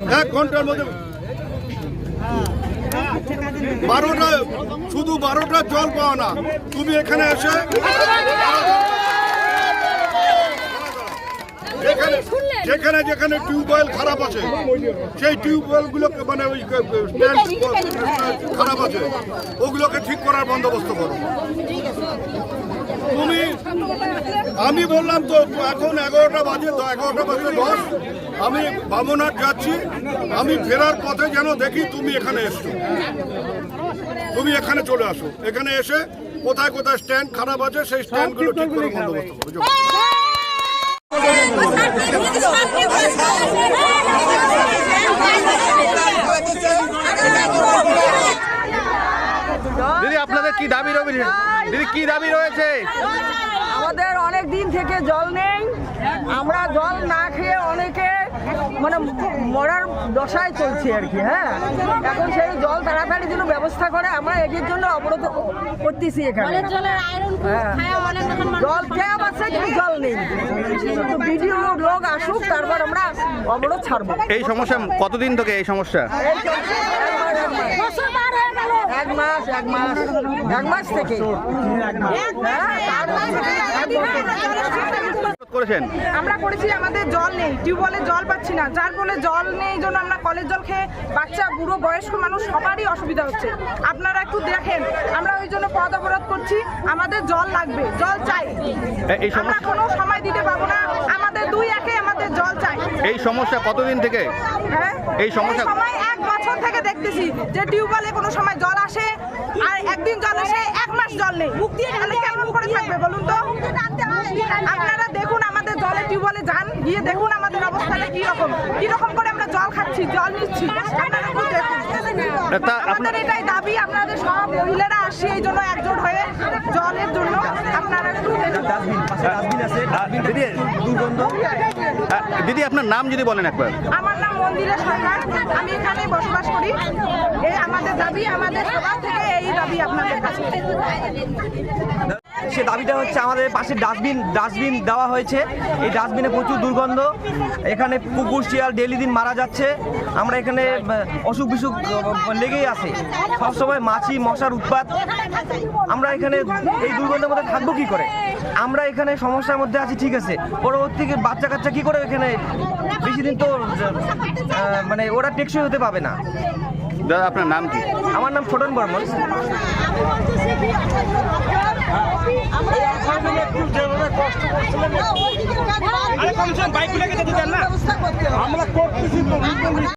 এক ঘণ্টার মধ্যে বারোটা, শুধু বারোটা জল পাওয়া না। তুমি এখানে এসে যেখানে যেখানে টিউবওয়েল খারাপ আছে, সেই টিউবওয়েল গুলোকে মানে ওই খারাপ আছে, ওগুলোকে ঠিক করার বন্দোবস্ত করো। তুমি আমি বললাম তো এখন এগারোটা বাজে এগারোটা বাজে দশ। আমি বামনাথ যাচ্ছি। আমি ফেরার পথে যেন দেখি তুমি এখানে এসছো। তুমি এখানে চলে আসো। এখানে এসে কোথায় কোথায় স্ট্যান্ড খারাপ আছে, সেই স্ট্যান্ডগুলো ঠিক করে বন্দোবস্ত করো যাও। দিদি আপনাদের কি দাবি রবি দিদি কি দাবি রয়েছে? আমাদের অনেক দিন থেকে জল নেই। আমরা জল না খেয়ে অনেকে মানে মরার দশায় চলছি আর কি হ্যাঁ? এখন সেই জল তাড়াতাড়ি যেন ব্যবস্থা করে আমরা এটির জন্য অবরোধ করতেছি এখানে। হ্যাঁ। খায় জল ট্যাপ আছে কিন্তু জল নেই। কিন্তু ভিডিও লোক আসুক তারপর আমরা অবরোধ ছাড়বো। এই সমস্যা কতদিন থেকে এই সমস্যা এই চলছে বছর পার হয়ে গেল এক মাস এক মাস এক মাস থেকে। করেছেন? আমরা করেছি আমাদের জল নেই টিউবওয়েলে জল পাচ্ছি না। যার ফলে জল নেই জন্য আমরা কলের জল খেয়ে বাচ্চা বুড়ো বয়স্ক মানুষ সবারই অসুবিধা হচ্ছে। আপনারা একটু দেখেন আমরা ওই জন্য পদ অবরোধ করছি আমাদের জল লাগবে জল চাই। এই আমরা কোনো সময় দিতে পারব না আমাদের দুই একে আমাদের জল চাই। এই সমস্যা কতদিন থেকে? হ্যাঁ? এই সমস্যা- সময় এক বছর থেকে দেখতেছি যে টিউবওয়েলে কোনো সময় জল আসে আর একদিন জল আসে, এক মাস জল নেই। তাহলে কেমন করে থাকবে বলুন তো? আপনারা দেখুন আমাদের জলে টিউবওয়েলে যান, গিয়ে দেখুন আমাদের অবস্থাটা কি রকম কি রকম করে আমরা জল খাচ্ছি, জল নিচ্ছি আপনারা একটু দেখুন তা আপনার আমাদের এটাই দাবি আপনাদের সব মহিলারা আসি এই জন্য একজোট হয়ে জলের জন্য। আপনারা দিদি দিদি আপনার নাম যদি বলেন একবার। আমার নাম মন্দিরা সরকার। আমি এখানে বসবাস করি। এই আমাদের দাবি আমাদের সবার থেকে এই দাবি আপনাদের কাছে। সে দাবিটা হচ্ছে আমাদের পাশে ডাস্টবিন ডাস্টবিন দেওয়া হয়েছে। এই ডাস্টবিনে প্রচুর দুর্গন্ধ। এখানে কুকুর, শিয়াল ডেলি দিন মারা যাচ্ছে। আমরা এখানে অসুখ বিসুখ লেগেই আছে। সবসময় মাছি, মশার উৎপাত। আমরা এখানে এই দুর্গন্ধের মধ্যে থাকব কি করে? আমরা এখানে সমস্যার মধ্যে আছি, ঠিক আছে। পরবর্তী বাচ্চা কাচ্চা কি করে এখানে? বেশি দিন তো মানে ওরা টেকসই হতে পাবে না। দাদা আপনার নাম কি? আমার নাম ছোটন বর্মন। আমরা